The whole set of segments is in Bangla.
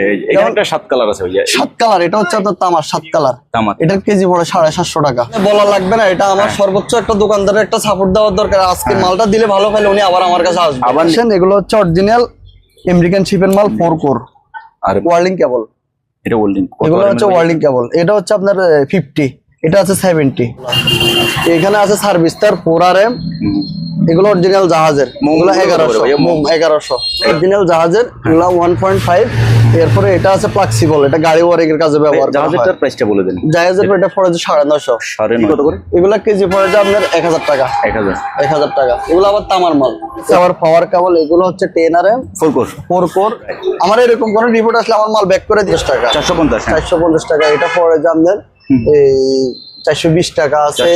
এই- সাত কালার আছে ভাইয়া। সাত কালার এটা হচ্ছে আপনার তামার সাত কালার। তামার। এটার কেজি পড়ে সাড়ে সাতশো টাকা। বলা লাগবে না এটা আমার সর্বোচ্চ একটা দোকানদারের একটা সাপোর্ট দেওয়ার দরকার। আজকে মালটা দিলে ভালো পাইলে উনি আবার আমার কাছে আসবে। আবার- এগুলো হচ্ছে অরিজিনাল আমেরিকান শিপের মাল ফোর কোর আর ওয়ার্লিং কেবল এটা এগুলো হচ্ছে ওয়ার্লিং কেবল এটা হচ্ছে আপনার ফিফটি এটা আছে সেভেন্টি এখানে আছে সার্ভিস তার ফোর আর এম এগুলো অরিজিনাল জাহাজের। মোম এগুলো গুলো কত করে এগারোশো। এগারোশো। অরিজিনাল জাহাজের এগুলো ওয়ান পয়েন্ট ফাইভ এরপরে এটা আছে ফ্লেক্সিবল এটা গাড়ি ওয়ারিং এর কাজে ব্যবহার করা জাহাজের প্রাইসটা বলে দেন। জাহাজের এটা পড়ে যে সাড়ে নশো সাড়ে কত করে? এগুলা কেজি পড়ে যে আপনার এক হাজার টাকা। এক হাজার। এক হাজার টাকা। এগুলো আবার তামার মাল। আবার পাওয়ার কেবল এগুলো হচ্ছে ten R M four cores four core আমার এরকম কোনো রিপোর্ট আসলে আমার মাল ব্যাক করে দিস টাকা চারশো পঞ্চাশ হ্যাঁ। চারশো পঞ্চাশ টাকা। এটা পড়ে যে আপনার এই চারশো বিশ টাকা আছে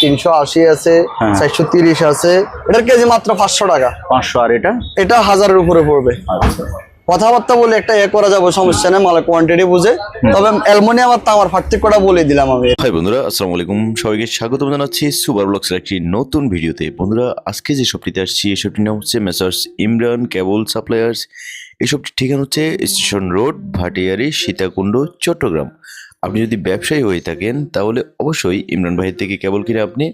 তিনশো আশি আছে হ্যাঁ। চারশো তিরিশ আছে। এটার কেজি মাত্র পাঁচশো টাকা। পাঁচশো আর এটা? এটা হাজারের উপরে পড়বে। আচ্ছা। কথাবার্তা বলে একটা এ করা যাবে সমস্যা নেই কোয়ান্টিটি বুঝে। তবে অ্যালমোনিয়াম আর তামার পার্থক্যটা বলে দিলাম আমি। হাই বন্ধুরা আসসালামু আলাইকুম। সবাইকে স্বাগত জানাচ্ছি সুপার ব্লগসের একটি নতুন ভিডিওতে। বন্ধুরা আজকে যে শপটিতে আসছি এই শপটির নাম হচ্ছে মেসার্স ইমরান কেবল সাপ্লায়ার্স। এই শপটির ঠিকানা হচ্ছে স্টেশন রোড ভাটিয়ারি সীতাকুণ্ড চট্টগ্রাম। আপনি যদি ব্যবসায়ী হয়ে থাকেন তাহলে অবশ্যই ইমরান ভাইয়ের থেকে কেবল কিনে আপনি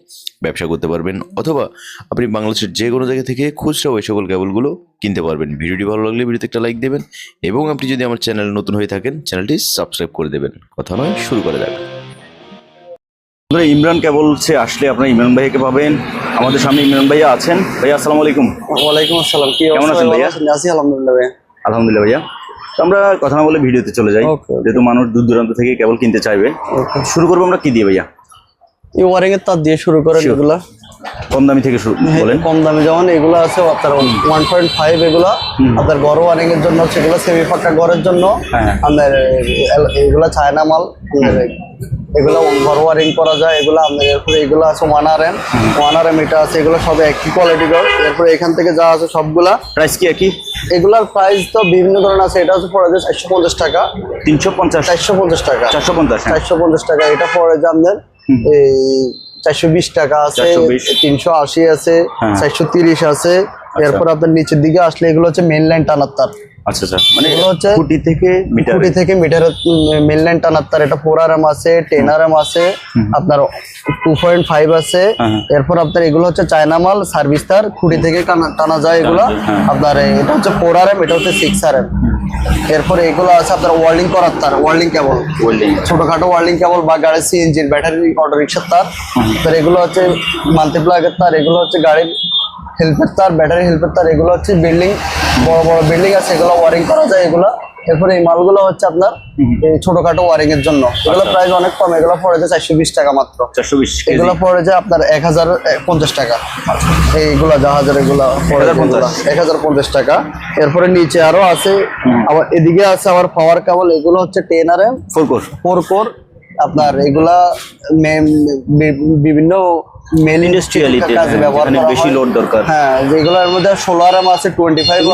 ব্যবসা করতে পারবেন। অথবা আপনি বাংলাদেশের যে কোনো জায়গা থেকে খুচরা ওই সকল কেবলগুলো কিনতে পারবেন। ভিডিওটি ভালো লাগলে ভিডিওতে একটা লাইক দেবেন এবং আপনি যদি আমার চ্যানেল নতুন হয়ে থাকেন চ্যানেলটি সাবস্ক্রাইব করে দেবেন। কথা নয় শুরু করে যাক। বন্ধুরা, ইমরান কেবলসে আসলে আপনারা ইমরান ভাইকে পাবেন। আমাদের সামনে ইমরান ভাইয়া আছেন। ভাইয়া আসসালামু আলাইকুম। ওয়ালাইকুম আসসালাম। কি কেমন আছেন ভাইয়া? আছি আলহামদুলিল্লাহ ভাইয়া। আলহামদুলিল্লাহ ভাইয়া। আমরা কথা না বলে ভিডিওতে চলে যাই. যেহেতু মানুষ দূর দূরান্ত থেকে কেবল কিনতে চাইবে। শুরু করব আমরা কি দিয়ে ভাইয়া? এই ওয়ারিং এর তার দিয়ে শুরু করেন. এগুলা। কম দামি থেকে শুরু বলেন। কম দামে যেমন এগুলো আছে আপনার ওয়ান পয়েন্ট ফাইভ এগুলা। আপনার ঘর ওয়ারিং এর জন্য হচ্ছে এগুলো সেমি ফাঁকা ঘরের জন্য। হ্যাঁ। আপনার এ- এগুলা চায়না মাল। এগুলো ঘর ওয়ারিং করা যায় এগুলো আপনার এরপরে এগুলো আছে one R M one R M এটা আছে এগুলো সব একই কোয়ালিটি এরপরে এখান থেকে যা আছে সবগুলা প্রাইস কি একই? এগুলার প্রাইস তো বিভিন্ন ধরনের আছে। এটা হচ্ছে পড়ে যায় চারশো পঞ্চাশ টাকা। তিনশো পঞ্চাশ? চারশো পঞ্চাশ টাকা। চারশো পঞ্চাশ হ্যাঁ। চারশো পঞ্চাশ টাকা। এটা পড়ে যায় আপনার এই চারশো বিশ টাকা আছে 420 তিনশো আশি আছে হ্যাঁ। চারশো তিরিশ আছে। এরপর আপনার নিচের দিকে আসলে এগুলো হচ্ছে মেন লাইন টানার তার। আচ্ছা আচ্ছা। মানে হচ্ছে- থেকে মিটার কুড়ি থেকে মিটারের মেন টানার তার এটা ফোর আর এম আছে টেন আর এম আছে আপনার টু পয়েন্ট ফাইভ আছে। হ্যাঁ। এরপর আপনার এগুলো হচ্ছে চায়না মাল সার্ভিস তার কুড়ি থেকে টানা- যায় এগুলো। হ্যাঁ। আপনার এটা হচ্ছে ফোর আর এম এটা হচ্ছে সিক্স আর এম এরপর এগুলো আছে আপনার ওয়ার্ল্ডিং করার তার ওয়ার্ল্ডিং কেবল ছোটখাটো ওয়ার্ল্ডিং কেবল বা গাড়ির সিএনজির ব্যাটারি অটো রিক্সার তার। তার এগুলো হচ্ছে মাল্টিপ্লাগের তার এগুলো হচ্ছে গাড়ির হেল্পের তার ব্যাটারি হেল্পের তার এগুলো হচ্ছে বিল্ডিং বড় বড় বিল্ডিং আছে এগুলো ওয়ারিং করা যায় এগুলো। এরপরে এই মালগুলো হচ্ছে আপনার এই ছোটখাটো ওয়ারিং এর জন্য। এগুলো প্রাইস অনেক কম এগুলো পড়ে যায় চারশো বিশ টাকা মাত্র। চারশো বিশ এগুলো পড়ে যায় আপনার এক হাজার পঞ্চাশ টাকা। এইগুলো জাহাজের এগুলা পড়ে যায় 1050 এক হাজার পঞ্চাশ টাকা। এরপরে নিচে আরও আছে আবার এদিকে আছে আবার পাওয়ার কেবল এগুলো হচ্ছে ten R M four cores four core আপনার এগুলা মে- বিভিন্ন মেল কাজে হ্যাঁ, ব্যবহার করা বেশি load দরকার। হ্যাঁ যেগুলোর মধ্যে আছে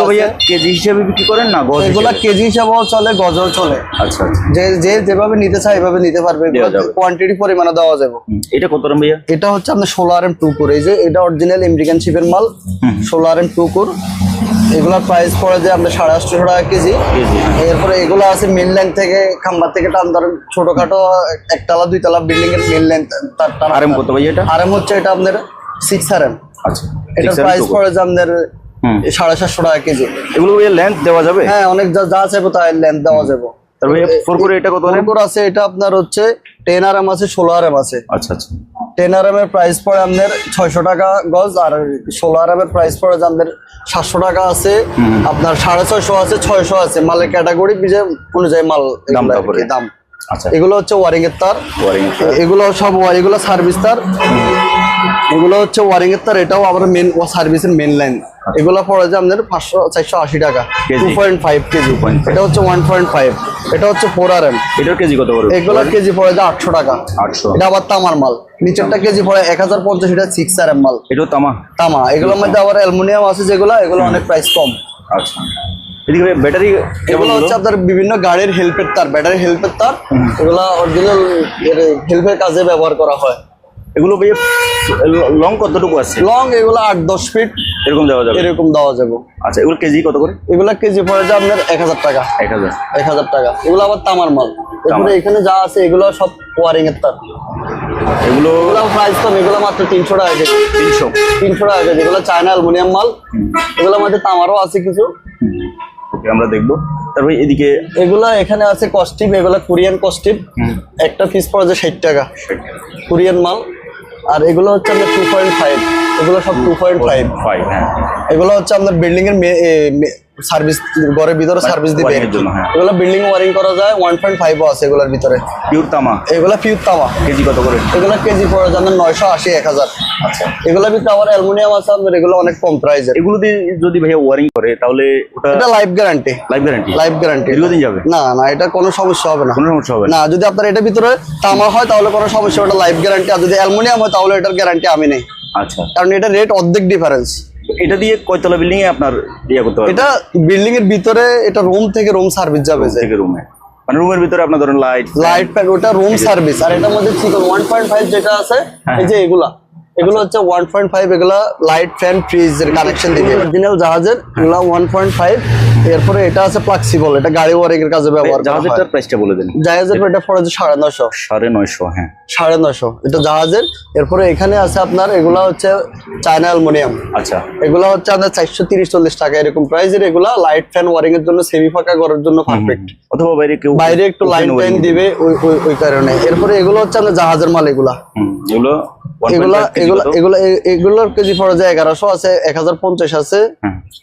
ভাইয়া কেজি হিসেবে বিক্রি করেন না? গজ এগুলা কেজি হিসাবেও চলে গজও চলে। আচ্ছা আচ্ছা। যে যে যেভাবে নিতে চায় এভাবে নিতে পারবে। কোয়ান্টিটি পরিমাণে দেওয়া যাবে। এটা কত ভাইয়া? এটা হচ্ছে আপনার ষোলো আর এম টু কোর এই যে এটা অরিজিনাল আমেরিকান শিপের মাল ষোলো আর এম টু কোর এগুলোর প্রাইস পড়ে যে আপনার সাড়ে আটশো টাকা কেজি। এরপরে এগুলো আছে মেন লাইন থেকে খাম্বার থেকে টান ধরেন ছোটখাটো একতলা দুইতলা বিল্ডিং এর মেন লাইন তার টান আর এম কত এটা? আর এম হচ্ছে এটা আপনার সিক্স আর এম আচ্ছা এটার প্রাইস পড়ে যায় আপনার সাড়ে সাতশো টাকা কেজি। এগুলো লেন্থ দেওয়া যাবে? হ্যাঁ অনেক যা যা চাইব তাই লেন্থ দেওয়া যাবে। তার ভাইয়া ফোর করে এটা কত ফোর আছে এটা আপনার হচ্ছে টেন আর এম আছে ষোলো আর এম আছে। আচ্ছা আচ্ছা। টেন আর এম এর প্রাইস পড়ে আপনার ছয়শো টাকা গজ আর ষোলো আর এম এর প্রাইস পড়ে আপনার সাতশো টাকা আছে আপনার সাড়ে ছয়শো আছে ছয়শো আছে। মালের ক্যাটাগরি বিজে অনুযায়ী মাল দাম। আচ্ছা। এগুলো হচ্ছে ওয়ারিং এর তার। ওয়ারিং এগুলো সব এগুলো সার্ভিস তার। এগুলো হচ্ছে ওয়ারিং এর তার এটাও আবার মেন সার্ভিসের মেন লাইন এগুলো পড়ে যায় আপনার পাঁচশো চারশো আশি টাকা। KG. Two point five KG. এটা হচ্ছে ওয়ান পয়েন্ট ফাইভ এটা হচ্ছে ফোর আর এম এটার কেজি কত করে এগুলো কেজি পড়ে যায় আটশো টাকা। আটশো। এটা আবার তামার মাল। নিচেরটা কেজি পড়ে এক হাজার পঞ্চাশ এটা সিক্স আর এম মাল। এটাও তামা? তামা। এগুলোর মধ্যে আবার অ্যালুমিনিয়াম আছে যেগুলো এগুলো অনেক প্রাইস কম। আচ্ছা। এদিকে ব্যাটারি এগুলো হচ্ছে আপনার বিভিন্ন গাড়ির হেল্পের তার ব্যাটারি হেল্পের তার। এগুলো অরিজিনাল হেল্পের কাজে ব্যবহার করা হয়। এগুলো ভাইয়া লং কতটুকু আছে? লং এগুলো আট দশ ফিট এরকম দেওয়া যাবে? এরকম দেওয়া যাবে। আচ্ছা এগুলো কেজি কত করে? এগুলো কেজি পড়ে যায় আপনার এক হাজার টাকা। এক হাজার। এক হাজার টাকা। এগুলো আবার তামার মাল। এরপরে এখানে যা আছে এগুলো সব ওয়ারিং এর তার। এগুলো এগুলো প্রাইস কম এগুলো মাত্র তিনশো টাকা কেজি। তিনশো। তিনশো টাকা কেজি। এগুলো চায়না অ্যালুমিনিয়াম মাল। এগুলোর মধ্যে তামারও আছে কিছু। আমরা দেখব। তারপরে এদিকে এগুলো এখানে আছে কস্টিপ এগুলো কোরিয়ান কস্টিপ একটা পিস পড়ে যায় ষাট টাকা। কোরিয়ান মাল। আর এগুলো হচ্ছে আপনার টু পয়েন্ট ফাইভ এগুলো সব টু পয়েন্ট ফাইভ ফাইভ হ্যাঁ। এগুলো হচ্ছে আপনার বিল্ডিং এর সার্ভিস ঘরের ভিতরে সার্ভিস দিবে। হ্যাঁ। এগুলো বিল্ডিং ওয়ারিং করা যায় ওয়ান পয়েন্ট ফাইভও আছে এগুলোর ভিতরে। পিওর তামা? এগুলো পিউর তামা। কেজি কত করে? এগুলো কেজি পড়ে যাবে নয়শো আশি এক হাজার। আচ্ছা। এগুলোর ভিতরে আবার অ্যালুমিনিয়াম আছে আপনার এগুলো অনেক কম প্রাইসের এগুলো দিয়ে যদি ভাইয়া ওয়ারিং করে তাহলে ওটা এটা life guarantee life guarantee life guarantee দীর্ঘদিন যাবে? না না এটা কোনো সমস্যা হবে না। কোনো সমস্যা হবে না। না যদি আপনার এটার ভিতরে তামা হয় তাহলে কোনো সমস্যা ওটা লাইফ গ্যারান্টি আর যদি অ্যালুমিনিয়াম হয় তাহলে এটার গ্যারান্টি আমি নেই। আচ্ছা। কারণ এটা রেট অর্ধেক ডিফারেন্স এটা দিয়ে কয়তলা বিল্ডিং এ আপনার ইয়ে করতে পারবেন? এটা বিল্ডিং এর ভিতরে এটা রুম থেকে রুম সার্ভিস যাবে যে। থেকে রুমে মানে রুমের ভিতরে আপনার ধরেন লাইট লাইট প্যাক ওটা রুম সার্ভিস আর এটার মধ্যে ঠিক ওয়ান পয়েন্ট ফাইভ যেটা আছে এই যে এগুলা। এগুলো হচ্ছে ওয়ান পয়েন্ট ফাইভ এগুলা লাইট ফ্যান ফ্রিজ এর কানেকশন দিবে অরিজিনাল জাহাজের এগুলা ওয়ান পয়েন্ট ফাইভ এরপরে এটা আছে ফ্লেক্সিবল এটা গাড়ি ওয়ারিং এর কাজে ব্যবহার জাহাজেরটার প্রাইসটা বলে দেন। জাহাজের এটা পড়ে যে সাড়ে নশো সাড়ে নয়শো হ্যাঁ। সাড়ে নশো এটা জাহাজের এরপরে এখানে আছে আপনার এগুলা হচ্ছে চায়না অ্যালুমিনিয়াম। আচ্ছা। এগুলা হচ্ছে আপনার চারশো তিরিশ চল্লিশ টাকা এরকম প্রাইসের এগুলা লাইট ফ্যান ওয়ারিং এর জন্য সেমি ফাঁকা করার জন্য পারফেক্ট অথবা বাইরে কেউ বাইরে একটু লাইন টাইন দিবে। ওই ওই- কারণে। এরপরে এগুলো হচ্ছে আপনার জাহাজের মাল এগুলা। এগুলো এগুলা এগুলা কত? এগুলোর কেজি পড়ে যায় এগারোশো আছে এক হাজার পঞ্চাশ আছে।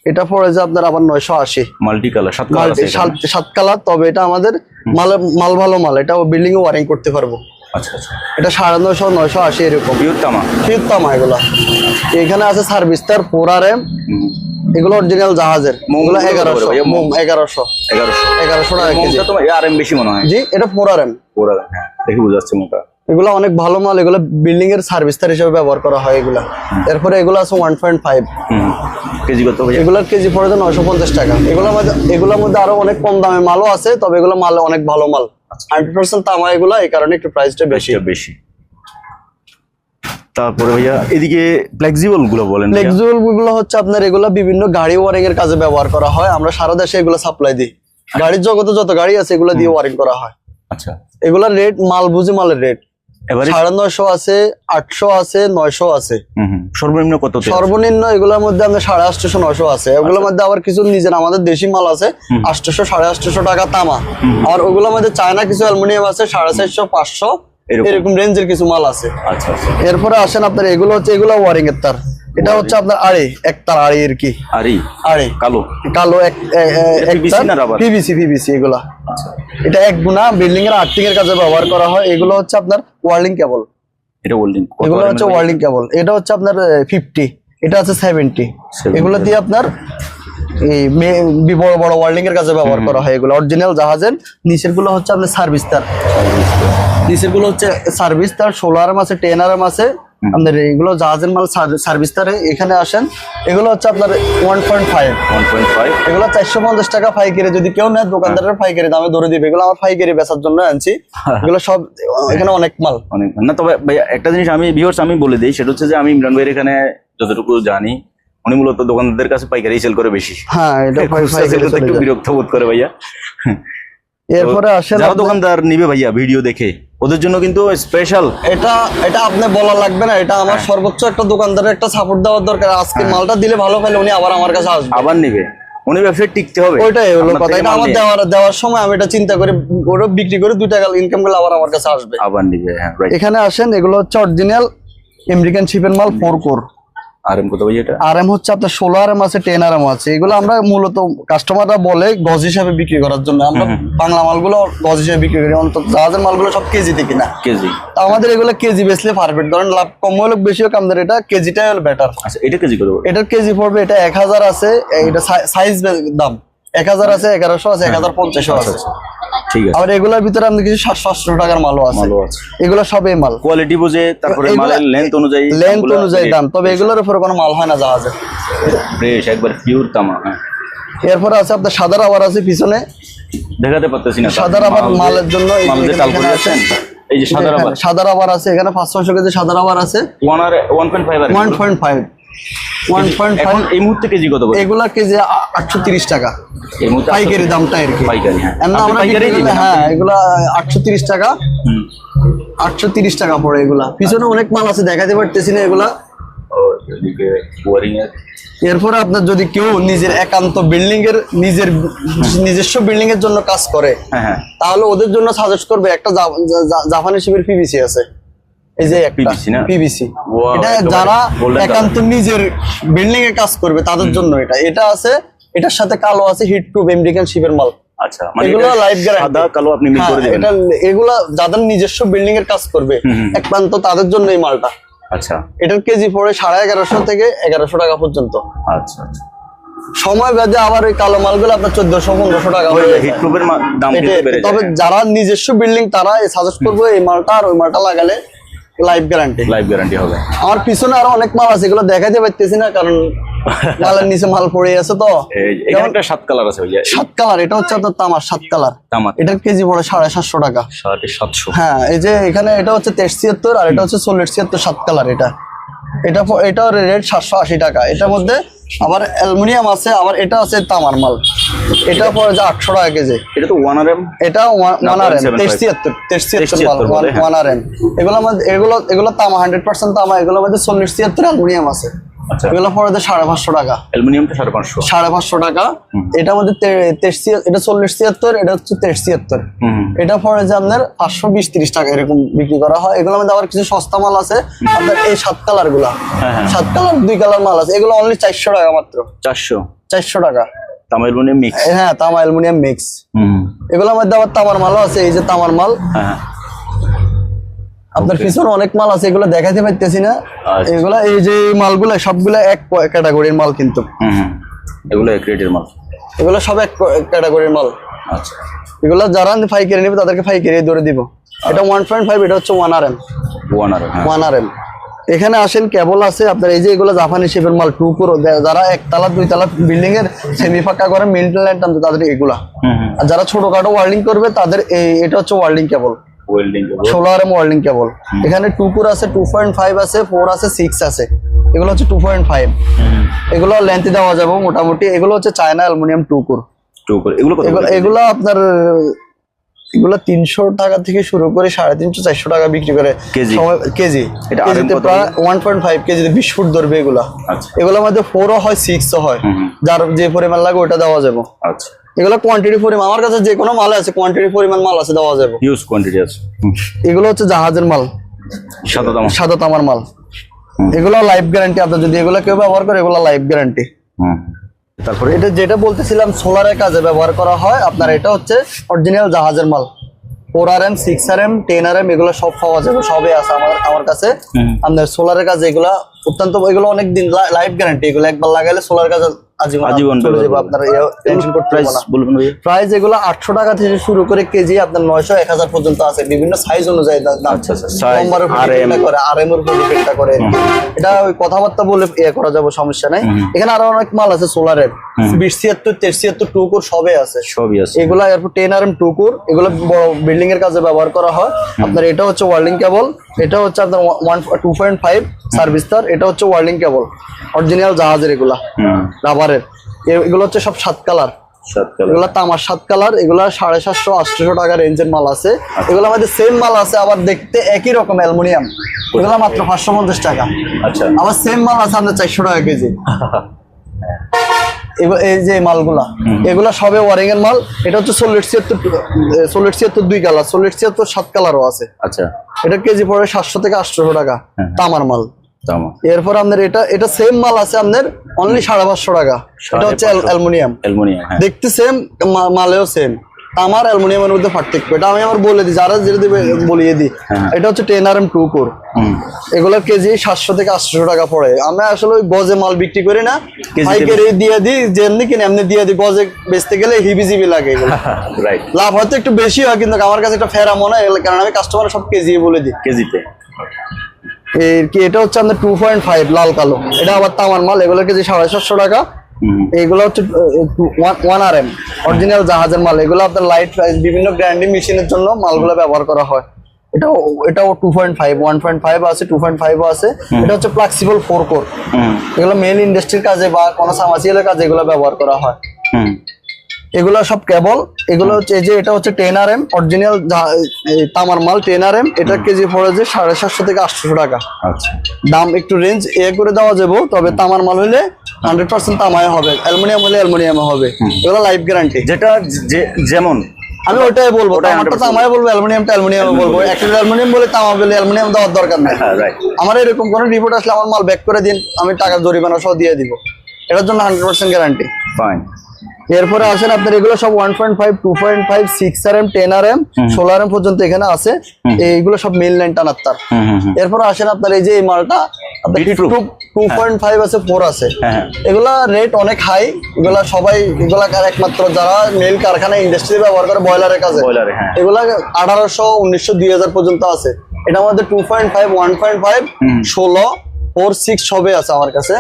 এটা পড়ে যায় আপনার আবার নয়শো আশি। মাল্টি কালার সাত কালার এখানে। সাত সাত কালার তবে এটা আমাদের মাল মাল ভালো মাল এটা বিল্ডিং এ ওয়ারিং করতে পারব। আচ্ছা আচ্ছা। এটা সাড়ে নয়শো নয়শো আশি এরকম। পিওর তামা? এগুলা। এখানে আছে সার্ভিস তার এম এগুলো অরিজিনাল জাহাজের। এগুলো এগারোশো। মোম? এগারোশো। এগারোশো। এগারোশো টাকা কেজি। আর বেশি মনে হয়। জি এটা পুরো হ্যাঁ। দেখে বুঝা মোটা এগুলো অনেক ভালো মাল এগুলো বিল্ডিং এর সার্ভিস তার হিসেবে ব্যবহার করা হয় এগুলা। এরপরে এগুলো আছে ওয়ান পয়েন্ট ফাইভ কেজি কত এগুলোর কেজি পড়ে নয়শো পঞ্চাশ টাকা। এগুলোর মধ্যে এগুলোর মধ্যে আরও অনেক কম দামে মালও আছে তবে এগুলো মাল অনেক ভালো মাল। হান্ড্রেড পার্সেন্ট তামা এগুলো এই কারণে একটু প্রাইসটা বেশি। বেশি। তারপরে ভাইয়া এদিকে ফ্লেক্সিবলগুলো বলেন ফ্লেক্সিবলগুলো হচ্ছে আপনার এগুলো বিভিন্ন গাড়ি ওয়ারিং এর কাজে ব্যবহার করা হয়। আমরা সারা দেশে এগুলো সাপ্লাই দিই। গাড়ির জগতে যত গাড়ি আছে এগুলো দিয়ে ওয়ারিং করা হয়। আচ্ছা। এগুলোর রেট মাল বুঝে মালের রেট সাড়ে নয়শো আছে আটশো আছে নয়শো আছে। সর্বনিম্ন কত সর্বনিম্ন এগুলোর মধ্যে আমাদের সাড়ে আটশো নয়শো আছে। এগুলোর মধ্যে আবার কিছু নিজের আমাদের দেশি মাল আছে আটশোশো সাড়ে আটশোশো টাকা তামা। আর ওগুলোর মধ্যে চায়না কিছু অ্যালুমিনিয়াম আছে সাড়ে চারশো পাঁচশো এরকম। এরকম রেঞ্জের কিছু মাল আছে। আচ্ছা আচ্ছা। এরপরে আসেন আপনার এগুলো হচ্ছে এগুলো ওয়ারিং এর তার। এটা হচ্ছে আপনার আড়ে এক তার আড়ে আর কি? আরে আড়ে। কালো। কালো এক? পিভিসি পিভিসি এগুলা। এটা এক গুণা বিল্ডিং এর আর্থিং এর কাজে ব্যবহার করা হয়। এগুলো হচ্ছে আপনার ওয়ার্লিং কেবল এটা ওল্ডিং এগুলো হচ্ছে ওয়ার্লিং কেবল এটা হচ্ছে আপনার ফিফটি এটা আছে সেভেন্টি 70 এগুলো দিয়ে আপনার এই বড় বড় ওয়ার্ল্ডিং এর কাজে ব্যবহার করা হয় এগুলো। অরিজিনাল জাহাজের নিচেরগুলো হচ্ছে আপনার সার্ভিস তার। নিচেরগুলো হচ্ছে সার্ভিস তার ষোলো আরাম আছে টেন আরাম আছে আপনার এগুলো জাহাজের মাল সার্ভিস তারে এখানে আসেন। এগুলো হচ্ছে আপনার one point five one point five এগুলো চারশো পঞ্চাশ টাকা পাইকারি। যদি কেউ নেয় দোকানদারের পাইকারি দামে ধরে দিবে। এগুলো আমার পাইকারি বেচার জন্য আনছি। এগুলো সব এখানে অনেক মাল। অনেক না তবে একটা জিনিস আমি ভিউয়ার্স আমি বলে দিই। সেটা হচ্ছে যে আমি ইমরান ভাইয়ের এখানে যতটুকু জানি উনি মূলত দোকানদারদের কাছে পাইকারি সেল করে বেশি। হ্যাঁ এটা একটু বিরক্ত বোধ করে ভাইয়া। এরপরে যারা দোকানদার নিবে ভাইয়া ভিডিও দেখে। ওদের জন্য কিন্তু স্পেশাল এটা এটা আপনি বলা লাগবে না এটা আমার সর্বোচ্চ একটা দোকানদারের একটা সাপোর্ট দেওয়ার দরকার। আজকে মালটা দিলে ভালো পাইলে উনি আবার আমার কাছে আসবে। আবার নিবে। উনি ব্যবসায় টিকতে হবে। ওইটাই হলো কথা। এটা আমার দেওয়ার দেওয়ার সময় আমি এটা চিন্তা করি ওটা বিক্রি করে দুই টাকা ইনকাম করলে আবার আমার কাছে আসবে। আবার নিবে হ্যাঁ এখানে আসেন এগুলো হচ্ছে অরিজিনাল আমেরিকান শিপের মাল ফোর কোর কত এটা? হচ্ছে আপনার আছে টেন আর আছে। এগুলো আমরা মূলত কাস্টমাররা বলে গজ হিসাবে বিক্রি করার জন্য। আমরা বাংলা মালগুলো গজ হিসাবে বিক্রি করি। অন্তত জাহাজের মালগুলো সব কেজিতে কিনা। কেজি। তা আমাদের এগুলো কেজি বেচলে পারফেক্ট ধরেন লাভ কম হলে বেশি হোক আমাদের এটা কেজিটাই হলো বেটার আচ্ছা এটা কেজি কত এটার কেজি পড়বে এটা এক হাজার আছে এটা সাইজ দাম। এক হাজার আছে এগারোশো আছে এক হাজার পঞ্চাশও আছে। ঠিক আছে। আর এগুলোর ভিতরে কিছু 700 টাকার মালও আছে। এগুলো সবই মাল। কোয়ালিটি বুঝে তারপরে মালের লেন্থ অনুযায়ী লেন্থ অনুযায়ী দাম। তবে এগুলোর উপরে কোনো মাল হয় না জাহাজে। ফ্রেশ একবার পিওর তামা হ্যাঁ। আছে আপনার সাদা রাবার আছে পিছনে। দেখাতে পারতেছি না। সাদা রাবার মালের জন্য এই যে সাদা রাবার সাদা রাবার আছে। এখানে 500 কেজি সাদা রাবার আছে। 1 আর 1.5 আর এখন ফাইভ এই মুহূর্তে কেজি কত করে এগুলা কেজি আটশো তিরিশ টাকা। এই মুহূর্তে পাইকারি দামটা আর কি পাইকারি হ্যাঁ। হ্যাঁ এগুলা আটশো তিরিশ টাকা। আটশো তিরিশ টাকা পড়ে এগুলা। পিছনে অনেক মাল আছে দেখাতে পারতেছি না এগুলা। এরপরে আপনার যদি কেউ নিজের একান্ত বিল্ডিং এর নিজের নিজস্ব বিল্ডিং এর জন্য কাজ করে হ্যাঁ তাহলে ওদের জন্য সাজেস্ট করবে একটা জাপানি শিবের পিবিসি আছে। এই যে একটা পিভিসি এটা যারা একান্ত নিজের বিল্ডিং এ কাজ করবে তাদের জন্য এটা। এটা আছে এটার সাথে কালো আছে হিট প্রুফ আমেরিকান শিপের মাল। আচ্ছা মানে এগুলো লাইফ সাদা কালো আপনি মিল করে দিবেন। এটা এগুলা যাদের নিজস্ব বিল্ডিং এর কাজ করবে একমাত্র তাদের জন্য এই মালটা। আচ্ছা। এটার কেজি পড়ে সাড়ে এগারোশো থেকে এগারোশো টাকা পর্যন্ত। আচ্ছা আচ্ছা। সময় বেঁধে আবার ওই কালো মালগুলো আপনার চোদ্দশো পনেরোশো টাকা তবে যারা নিজস্ব বিল্ডিং তারা সাজেস্ট করব এই মালটা আর ওই মালটা লাগালে লাইফ গ্যারান্টি লাইফ গ্যারান্টি হবে। আমার পিছনে আরও অনেক মাল আছে এগুলো দেখাতে পারতেছি না কারণ মালের নিচে মাল পড়ে আছে তো। এই যে এখানে একটা সাত কালার আছে সাত কালার এটা হচ্ছে আপনার তামার সাত কালার তামার। এটার কেজি পড়ে সাড়ে সাতশো টাকা। সাড়ে সাতশো। হ্যাঁ এই যে এখানে এটা হচ্ছে তেইশ ছিয়াত্তর আর এটা হচ্ছে চল্লিশ ছিয়াত্তর সাত কালার এটা। এটা এটার রেট সাতশো আশি টাকা। এটার মধ্যে আবার অ্যালুমিনিয়াম আছে আবার এটা আছে তামার মাল। এটা পড়ে যে আটশো টাকা কেজি। এটা তো ওয়ান আর এম এটা না, ওয়ান আর এম 0.75 তেইশ ছিয়াত্তর তেইশ ছিয়াত্তর মাল 73 বলে, হ্যাঁ। ওয়ান আর এম এগুলো মধ্যে এগুলো এগুলো তামা হান্ড্রেড পার্সেন্ট তামা এগুলোর মধ্যে চল্লিশ ছিয়াত্তর অ্যালুমিনিয়াম আছে। আচ্ছা। এগুলো পড়ে সাড়ে পাঁচশো টাকা। অ্যালুমিনিয়ামটা সাড়ে পাঁচশো। সাড়ে পাঁচশো টাকা। তেইশ ছিয়া- এটা চল্লিশ ছিয়াত্তর এটা হচ্ছে তেইশ এটা পড়ে যে আপনার পাঁচশো বিশ তিরিশ টাকা এরকম বিক্রি করা হয়। এগুলোর মধ্যে আবার কিছু সস্তা মাল আছে। আপনার এই সাত কালারগুলা হ্যাঁ। সাত কালার দুই কালার মাল আছে। এগুলো অনলি চারশো টাকা মাত্র। চারশো। চারশো টাকা। তামা অ্যালুমিনিয়াম মিক্স হ্যাঁ তামা অ্যালুমিনিয়াম মিক্স হুম এগুলোর মধ্যে আবার তামার মালও আছে এই যে তামার মাল। হ্যাঁ হ্যাঁ। আপনার পিছনে অনেক মাল আছে এগুলো দেখাতে পারতেছি না। আচ্ছা। এগুলা এই যে এই মালগুলো সবগুলো এক ক্যাটাগরির মাল কিন্তু। হুম হুম। এগুলো এক রেটের মাল? এগুলো সব এক ক্যাটাগরির মাল। আচ্ছা। এগুলো যারা ফাইকারি নেবে তাদেরকে ফাইকারি ধরে দিব। এটা ওয়ান পয়েন্ট ফাইভ এটা হচ্ছে one R M one R one R M এখানে আসেন কেবল আছে। আপনার এই যে এগুলো জাপানি শেপের মাল টু পুরো যারা একতলা দুইতলা বিল্ডিং এর সেমি ফাঁকা করে মিন্টল টানতে তাদের এগুলা। আর যারা ছোটখাটো ওয়ার্ল্ডিং করবে তাদের এই এটা হচ্ছে ওয়ার্ল্ডিং কেবল ষোলো এম ওয়ার্ল্ডিং কেবল এখানে টু পুর আছে টু পয়েন্ট ফাইভ আছে ফোর আছে সিক্স আছে। এগুলো হচ্ছে টু পয়েন্ট ফাইভ এগুলো লেন্থ দেওয়া যাবে মোটামুটি। এগুলো হচ্ছে চায়না অ্যালুমিনিয়াম টু কুর টু করে এগুলো কত এগুলো এগুলো আপনার এগুলো তিনশো টাকা থেকে শুরু করে সাড়ে তিনশো চারশো টাকা বিক্রি করে। কেজি? কেজি। কেজিতে প্রায় ওয়ান পয়েন্ট ফাইভ কেজিতে বিশ ফুট ধরবে এগুলা। আচ্ছা। এগুলোর মধ্যে ফোরও হয় সিক্সও হয়। যার যে পরিমাণ লাগে ওটা দেওয়া যাবে। আচ্ছা। এগুলো কোয়ান্টিটি পরিমাণ আমার কাছে যে কোনো মাল আছে কোয়ান্টিটি পরিমাণ মাল আছে দেওয়া যাবে। হিউজ কোয়ান্টিটি আছে। এগুলো হচ্ছে জাহাজের মাল। সাদা তামার মাল। এগুলো লাইফ গ্যারান্টি আপনার যদি এগুলো কেউ ব্যবহার করে এগুলো লাইফ গ্যারান্টি হুম। তারপরে এটা যেটা বলতেছিলাম সোলারের কাজে ব্যবহার করা হয় আপনার এটা হচ্ছে অরিজিনাল জাহাজের মাল। Four R M six R M ten R M এগুলো সব পাওয়া যাবে সবই আছে আমাদের আমার কাছে। আপনার সোলারের কাজে এগুলা অত্যন্ত এগুলো অনেক দিন লাইফ গ্যারান্টি এগুলো একবার লাগালে সোলার কাজ আজীবন আজীবন চলে যাবে ব্যবহার আপনার টেনশন করতে প্রাইস বলবেন ভাইয়া? প্রাইস এগুলো আটশো টাকা থেকে শুরু করে কেজি আপনার নয়শো এক পর্যন্ত আছে। বিভিন্ন সাইজ অনুযায়ী দাম আচ্ছা, আচ্ছা, size, নম্বরের উপর RM depend করে আর এর উপর depend করে। এটা ওই কথাবার্তা বলে ইয়ে করা যাবে সমস্যা নাই। এখানে আরও অনেক মাল আছে সোলারের বিশ ছিয়াত্তর তেইশ ছিয়াত্তর টুকুর সবে আছে। সবই আছে। এগুলা এরপর বড় বিল্ডিং এর কাজে ব্যবহার করা হয়। আপনার এটা হচ্ছে ওয়ার্ল্ডিং কেবল এটা হচ্ছে আপনার one two point five service তার এটা হচ্ছে ওয়ার্ল্ডিং কেবল অরিজিনাল জাহাজের এগুলা। রাবারের এগুলো হচ্ছে সব সাত কালার। সাত কালার। তামার সাত কালার এগুলা সাড়ে সাতশো টাকা রেঞ্জের মাল আছে। এগুলো আমাদের সেম মাল আছে আবার দেখতে একই রকম অ্যালুমিনিয়াম। এগুলো মাত্র পাঁচশো পঞ্চাশ টাকা। আচ্ছা। আবার সেম মাল আছে চারশো টাকা কেজি। এই যে মালগুলা এগুলা সবে ওয়ারিং এর মাল। এটা হচ্ছে চল্লিশ ছিয়াত্তর চল্লিশ ছিয়াত্তর দুই কালার চল্লিশ ছিয়াত্তর সাত কালারও আছে। আচ্ছা। এটা কেজি পড়ে সাতশো থেকে আটশো টাকা হ্যাঁ। তামার মাল। তামা এরপর আপনার এটা এটা সেম মাল আছে আপনার অনলি সাড়ে পাঁচশো টাকা। এটা হচ্ছে। অ্যালুমিনিয়াম। অ্যালুমিনিয়াম হ্যাঁ। দেখতে সেম মালেও সেম আমার অ্যালুমিনিয়ামের মধ্যে পার্থক্য। এটা আমি আমার বলে দিই যারা যেটা দিবে বলিয়ে দিই। এটা হচ্ছে ten R M two core এগুলোর কেজি সাতশো থেকে আটশো টাকা পড়ে। আমরা আসলে ওই গজে মাল বিক্রি করি না। পাইকারি দিয়ে দিই যেমনি কিনে এমনি দিয়ে দিই। গজে বেচতে গেলে হিবি জিবি লাগে লাভ হয়তো একটু বেশি হয় কিন্তু আমার কাছে একটা ফেরা মনে হয় কারণ আমি কাস্টমার সব কেজি বলে দিই। কেজিতে। কি এটা হচ্ছে আমাদের টু পয়েন্ট ফাইভ লাল কালো। এটা আবার তামার মাল এগুলোর কেজি সাড়ে সাতশো টাকা। এগুলো হচ্ছে ওয়ান আর এম অরিজিনাল জাহাজের মাল। এগুলো আপনার লাইট বিভিন্ন গ্র্যান্ডিং মেশিনের জন্য মালগুলো ব্যবহার করা হয়। এটা এটাও two point five one point five আছে টু পয়েন্ট ফাইভ আছে। এটা হচ্ছে ফ্লেক্সিবল ফোর কোর এগুলো মেল ইন্ডাস্ট্রির কাজে বা কোনো সামাসিয়ালের কাজে এগুলো ব্যবহার করা হয়। এগুলো সব কেবল এগুলো হচ্ছে যে এটা হচ্ছে টেন আর এম অরিজিনাল তামার মাল টেন আর এম এটা কেজি পড়ে যে সাড়ে সাতশো থেকে আটশো টাকা। আচ্ছা। দাম একটু রেঞ্জ এ করে দেওয়া যাব তবে তামার মাল হলে হান্ড্রেড পার্সেন্ট তামায় হবে অ্যালুমিনিয়াম হলে অ্যালুমিনিয়ামে হবে এগুলো লাইফ গ্যারান্টি যেটা যেমন। আমি ওটাই বলব 100% তামায় বলব অ্যালুমিনিয়ামটা অ্যালুমিনিয়ামে বলব। একটা অ্যালুমিনিয়াম বলে তামা বলে অ্যালুমিনিয়াম দেওয়ার দরকার নেই। হ্যাঁ আমার এরকম কোনো রিপোর্ট আসলে আমার মাল ব্যাক করে দিন আমি টাকা জরিমানা সহ দিয়ে দিব। এটার জন্য হান্ড্রেড পার্সেন্ট গ্যারান্টি ফাইন এরপরে আসেন আপনার এগুলো সব one point five two point five six R M ten R M ষোলো আর এম পর্যন্ত এখানে আছে। এইগুলো সব মেল লাইন টানার তার। এরপর আসেন আপনার এই যে এই মালটা আপনার টু পয়েন্ট ফাইভ আছে ফোর আছে। হ্যাঁ, হ্যাঁ। এগুলা রেট অনেক হাই এগুলা সবাই এগুলা একমাত্র যারা মেল কারখানা ইন্ডাস্ট্রি ব্যবহার করে বয়লারের কাছে হ্যাঁ। এগুলা আঠারোশো উনিশশো দুই হাজার পর্যন্ত আছে। এটা আমাদের two point five one point five ষোলো ফোর সিক্স সবে আছে আমার কাছে।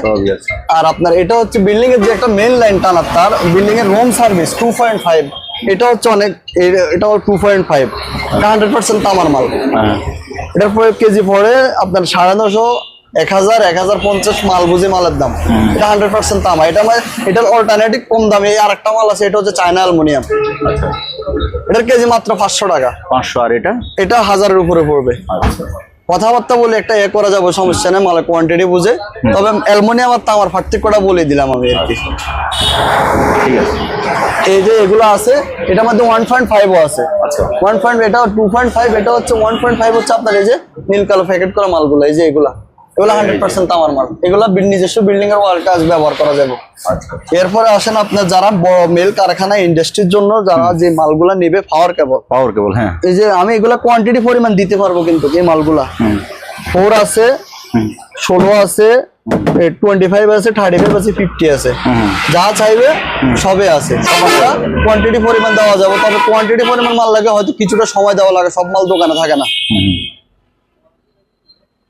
আর আপনার এটা হচ্ছে বিল্ডিং এর যে একটা মেন লাইন টানার তার বিল্ডিং এর room service two point five এটা হচ্ছে অনেক এটা two point five hundred percent তামার মাল। হ্যাঁ। এটার পরে কেজি পড়ে আপনার সাড়ে নশো এক হাজার এক হাজার পঞ্চাশ মাল বুঝি মালের দাম। এটা হান্ড্রেড পার্সেন্ট তামা। এটা মানে এটার অল্টারনেটিভ কম দামে। এই আরেকটা মাল আছে এটা হচ্ছে চায়না অ্যালুমিনিয়াম। আচ্ছা। এটার কেজি মাত্র পাঁচশো টাকা। পাঁচশো আর এটা? এটা হাজারের উপরে পড়বে। আচ্ছা। কথাবার্তা বলে একটা এ করা যাবে সমস্যা নেই মালা কোয়ান্টিটি বুঝে। তবে অ্যালমোনিয়াম আর তামার পার্থক্যটা বলে দিলাম আমি আর কি। ঠিক আছে এই যে এগুলো আছে এটার মধ্যে ওয়ান পয়েন্ট ফাইভও আছে। আচ্ছা। ওয়ান পয়েন্ট এটা টু পয়েন্ট ফাইভ এটা হচ্ছে ওয়ান পয়েন্ট ফাইভ হচ্ছে আপনার এই যে নীল কালো প্যাকেট করা মালগুলো এই যে এগুলা। এগুলো হান্ড্রেড পার্সেন্ট তামার মাল। এগুলো নিজস্ব বিল্ডিং এর ওয়াল কাজ ব্যবহার করা যাবে। আচ্ছা। এরপরে আসেন আপনার যারা বড় মেল কারখানা ইন্ডাস্ট্রির জন্য যারা যে মালগুলা নেবে পাওয়ার কেবল পাওয়ার কেবল হ্যাঁ। এই যে আমি এগুলা কোয়ান্টিটি পরিমাণ দিতে পারব কিন্তু এই মালগুলা। ফোর আছে ষোলো আছে টোয়েন্টি ফাইভ আছে থার্টি ফাইভ আছে ফিফটি আছে। যা চাইবে সবে আছে। কোয়ান্টিটি পরিমাণ দেওয়া যাবে। তবে কোয়ান্টিটি পরিমাণ মাল লাগে হয়তো কিছুটা সময় দেওয়া লাগে সব মাল দোকানে থাকে না।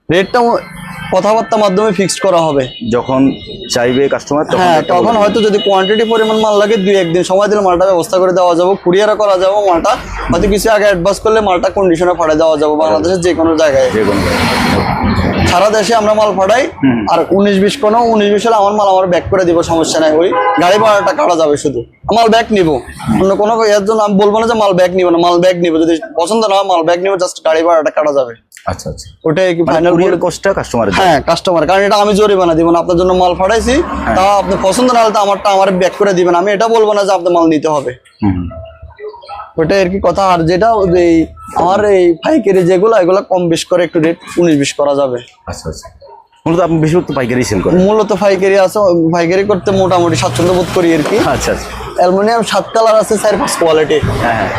রেটটা কথাবার্তার মাধ্যমে ফিক্সড করা হবে। যখন চাইবে কাস্টমার তখন হ্যাঁ তখন হয়তো যদি কোয়ান্টিটি পরিমাণ মাল লাগে দুই একদিন সময় দিলে মালটা ব্যবস্থা করে দেওয়া যাবে কুরিয়ারে করা যাবে মালটা। হয়তো কিছু আগে অ্যাডভান্স করলে মালটা কন্ডিশনে পাঠিয়ে দেওয়া যাবে বাংলাদেশের যে কোনো জায়গায়। যে কোনো সারা দেশে আমরা মাল পাঠাই আর উনিশ বিশ কোনো উনিশ বিশ হলে আমার মাল আমার ব্যাক করে দিব সমস্যা নাই। ওই গাড়ি ভাড়াটা কাটা যাবে শুধু। মাল ব্যাক নিব। অন্য কোনো এর জন্য আমি বলব না যে মাল ব্যাক নিব না মাল ব্যাক নিব। যদি পছন্দ না হয় মাল ব্যাক নিব জাস্ট গাড়ি ভাড়াটা কাটা যাবে। আচ্ছা আচ্ছা। ওটাই কি ফাইনাল কুরিয়ার কস্টটা কাস্টমারের হ্যাঁ কাস্টমার কারণ এটা আমি জরিমানা দিব না আপনার জন্য মাল পাঠাইছি তা আপনি পছন্দ না হলে তো আমারটা আমার ব্যাক করে দিবেন। আমি এটা বলব না যে আপনার মাল নিতে হবে। আর কি কথা। আর যেটা এই আমার এই পাইকারি যেগুলো এগুলো কম বেশ করে একটু রেট উনিশ বিশ করা যাবে। আচ্ছা আচ্ছা। মূলত আপনি বেশিরভাগ তো পাইকারি সেল করেন? মূলত পাইকারি আছে পাইকারি করতে মোটামুটি স্বাচ্ছন্দ্য বোধ করি আর কি। আচ্ছা আচ্ছা। অ্যালুমিনিয়াম সাত কালার আছে চার পাঁচ কোয়ালিটি হ্যাঁ হ্যাঁ।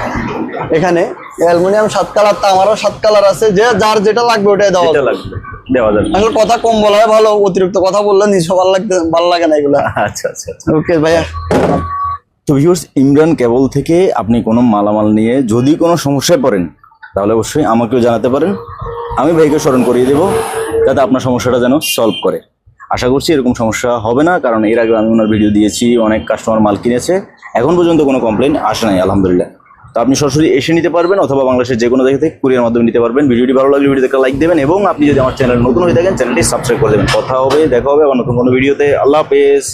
এখানে অ্যালুমিনিয়াম সাত কালার তা আমারও সাত কালার আছে যে যার যেটা লাগবে ওটাই দেওয়া এটা লাগবে দেওয়া যাবে। আসলে কথা কম বলা হয় ভালো অতিরিক্ত কথা বললে নিজে ভালো লাগতে ভালো লাগে না এগুলা। আচ্ছা আচ্ছা আচ্ছা। ওকে ভাইয়া। তো ভিউয়ার্স ইমরান কেবল থেকে আপনি কোনো মালামাল নিয়ে যদি কোনো সমস্যায় পড়েন তাহলে অবশ্যই আমাকেও জানাতে পারেন। আমি ভাইকে স্মরণ করিয়ে দেবো যাতে আপনার সমস্যাটা যেন সলভ করে। আশা করছি এরকম সমস্যা হবে না কারণ এর আগে আমি ওনার ভিডিও দিয়েছি অনেক কাস্টমার মাল কিনেছে। এখন পর্যন্ত কোনো কমপ্লেন আসে নাই আলহামদুলিল্লাহ। তো আপনি সরাসরি এসে নিতে পারবেন, অথবা বাংলাদেশের যে কোনো জায়গা থেকে কুরিয়ার মাধ্যমে নিতে পারবেন। ভিডিওটি ভালো লাগলে ভিডিওতে লাইক দেবেন এবং আপনি যদি আমার চ্যানেল নতুন হয়ে থাকেন চ্যানেলটি সাবস্ক্রাইব করে দেবেন। কথা হবে, দেখা হবে আবার নতুন কোনো ভিডিওতে আল্লাহ হাফেজ।